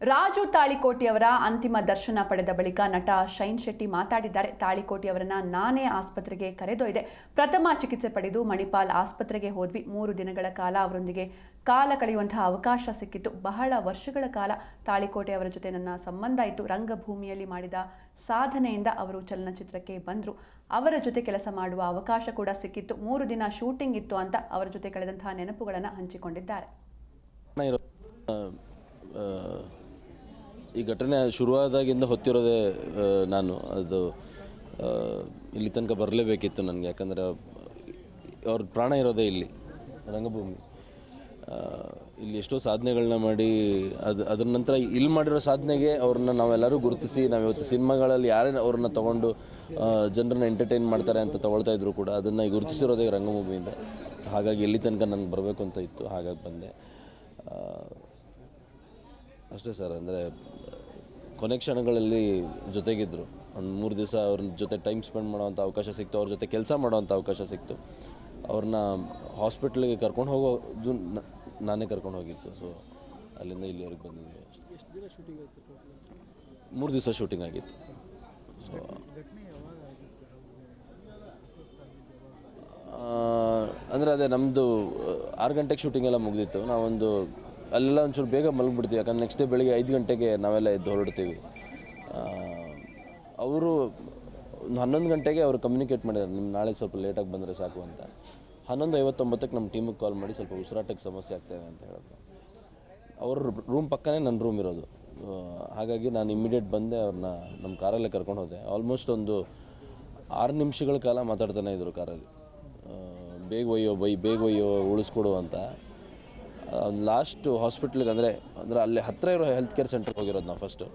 ರಾಜು ತಾಳಿಕೋಟಿಯವರ ಅಂತಿಮ ದರ್ಶನ ಪಡೆದ ಬಳಿಕ ನಟ ಶೈನ್ ಶೆಟ್ಟಿ ಮಾತಾಡಿದ್ದಾರೆ. ತಾಳಿಕೋಟಿಯವರನ್ನ ನಾನೇ ಆಸ್ಪತ್ರೆಗೆ ಕರೆದೊಯ್ದೆ. ಪ್ರಥಮ ಚಿಕಿತ್ಸೆ ಪಡೆದು ಮಣಿಪಾಲ್ ಆಸ್ಪತ್ರೆಗೆ ಹೋದ್ವಿ. ಮೂರು ದಿನಗಳ ಕಾಲ ಅವರೊಂದಿಗೆ ಕಾಲ ಕಳೆಯುವಂತಹ ಅವಕಾಶ ಸಿಕ್ಕಿತ್ತು. ಬಹಳ ವರ್ಷಗಳ ಕಾಲ ತಾಳಿಕೋಟೆ ಅವರ ಜೊತೆ ನನ್ನ ಸಂಬಂಧ ಇತ್ತು. ರಂಗಭೂಮಿಯಲ್ಲಿ ಮಾಡಿದ ಸಾಧನೆಯಿಂದ ಅವರು ಚಲನಚಿತ್ರಕ್ಕೆ ಬಂದರು. ಅವರ ಜೊತೆ ಕೆಲಸ ಮಾಡುವ ಅವಕಾಶ ಕೂಡ ಸಿಕ್ಕಿತ್ತು. ಮೂರು ದಿನ ಶೂಟಿಂಗ್ ಇತ್ತು ಅಂತ ಅವರ ಜೊತೆ ಕಳೆದಂತಹ ನೆನಪುಗಳನ್ನು ಹಂಚಿಕೊಂಡಿದ್ದಾರೆ. ಈ ಘಟನೆ ಶುರುವಾದಾಗಿಂದ ಹೊತ್ತಿರೋದೇ ನಾನು. ಅದು ಇಲ್ಲಿ ತನಕ ಬರಲೇಬೇಕಿತ್ತು ನನಗೆ. ಯಾಕಂದರೆ, ಅವ್ರ ಪ್ರಾಣ ಇರೋದೇ ಇಲ್ಲಿ, ರಂಗಭೂಮಿ. ಇಲ್ಲಿ ಎಷ್ಟೋ ಸಾಧನೆಗಳನ್ನ ಮಾಡಿ, ಅದು, ಅದ್ರ ನಂತರ ಇಲ್ಲಿ ಮಾಡಿರೋ ಸಾಧನೆಗೆ ಅವ್ರನ್ನ ನಾವೆಲ್ಲರೂ ಗುರುತಿಸಿ ನಾವು ಇವತ್ತು ಸಿನಿಮಾಗಳಲ್ಲಿ ಯಾರೇ ಅವ್ರನ್ನ ತೊಗೊಂಡು ಜನರನ್ನ ಎಂಟರ್ಟೈನ್ ಮಾಡ್ತಾರೆ ಅಂತ ತಗೊಳ್ತಾ ಇದ್ರು ಕೂಡ, ಅದನ್ನು ಗುರುತಿಸಿರೋದೇ ರಂಗಭೂಮಿಯಿಂದ. ಹಾಗಾಗಿ ಇಲ್ಲಿ ತನಕ ನನಗೆ ಬರಬೇಕು ಅಂತ ಇತ್ತು, ಹಾಗಾಗಿ ಬಂದೆ. ಅಷ್ಟೇ ಸರ್, ಅಂದರೆ ಕೊನೆ ಕ್ಷಣಗಳಲ್ಲಿ ಜೊತೆಗಿದ್ದರು ಒಂದು ಮೂರು ದಿವಸ ಅವ್ರ ಜೊತೆ ಟೈಮ್ ಸ್ಪೆಂಡ್ ಮಾಡೋವಂಥ ಅವಕಾಶ ಸಿಕ್ತು ಅವ್ರ ಜೊತೆ ಕೆಲಸ ಮಾಡೋವಂಥ ಅವಕಾಶ ಸಿಕ್ತು. ಅವ್ರನ್ನ ಹಾಸ್ಪಿಟ್ಲಿಗೆ ಕರ್ಕೊಂಡು ಹೋಗೋದು ನಾನೇ ಕರ್ಕೊಂಡು ಹೋಗಿತ್ತು ಸೊ ಅಲ್ಲಿಂದ ಇಲ್ಲಿವರೆಗೆ ಬಂದಿದ್ದೆ ಮೂರು ದಿವಸ ಶೂಟಿಂಗ್ ಆಗಿತ್ತು. ಸೊ ಅಂದರೆ ಅದೇ ನಮ್ಮದು ಆರು ಗಂಟೆಗೆ ಶೂಟಿಂಗ್ ಎಲ್ಲ ಮುಗಿದಿತ್ತು. ನಾವೊಂದು ಅಲ್ಲೆಲ್ಲ ಒಂಚೂರು ಬೇಗ ಮಲಗಿಬಿಡ್ತೀವಿ. ಯಾಕಂದ್ರೆ ನೆಕ್ಸ್ಟ್ ಡೇ ಬೆಳಿಗ್ಗೆ ಐದು ಗಂಟೆಗೆ ನಾವೆಲ್ಲ ಎದ್ದು ಹೊರಡ್ತೀವಿ. ಅವರು ಒಂದು ಹನ್ನೊಂದು ಗಂಟೆಗೆ ಅವರು ಕಮ್ಯುನಿಕೇಟ್ ಮಾಡಿದ್ದಾರೆ ನಿಮ್ಮ ನಾಳೆ ಸ್ವಲ್ಪ ಲೇಟಾಗಿ ಬಂದರೆ ಸಾಕು ಅಂತ. ಹನ್ನೊಂದು ಐವತ್ತೊಂಬತ್ತಕ್ಕೆ ನಮ್ಮ ಟೀಮಿಗೆ ಕಾಲ್ ಮಾಡಿ ಸ್ವಲ್ಪ ಉಸಿರಾಟಕ್ಕೆ ಸಮಸ್ಯೆ ಆಗ್ತಾಯಿದೆ ಅಂತ ಹೇಳಿದ್ರು. ಅವರು ರೂಮ್ ಪಕ್ಕನೇ ನನ್ನ ರೂಮ್ ಇರೋದು. ಹಾಗಾಗಿ ನಾನು ಇಮ್ಮಿಡಿಯೇಟ್ ಬಂದೆ, ಅವ್ರನ್ನ ನಮ್ಮ ಕಾರಲ್ಲೇ ಕರ್ಕೊಂಡು ಹೋದೆ. ಆಲ್ಮೋಸ್ಟ್ ಒಂದು ಆರು ನಿಮಿಷಗಳ ಕಾಲ ಮಾತಾಡ್ತಾನೆ ಇದ್ರು ಕಾರಲ್ಲಿ. ಬೇಗ ಒಯ್ಯೋ, ಬೈ, ಬೇಗ ಒಯ್ಯೋ, ಉಳಿಸ್ಕೊಡು ಅಂತ. ಲಾಸ್ಟ್ ಹಾಸ್ಪಿಟ್ಲಿಗೆ ಅಂದರೆ ಅಂದರೆ ಅಲ್ಲಿ ಹತ್ತಿರ ಇರೋ ಹೆಲ್ತ್ ಕೇರ್ ಸೆಂಟ್ರಿಗೆ ಹೋಗಿರೋದು ನಾವು ಫಸ್ಟು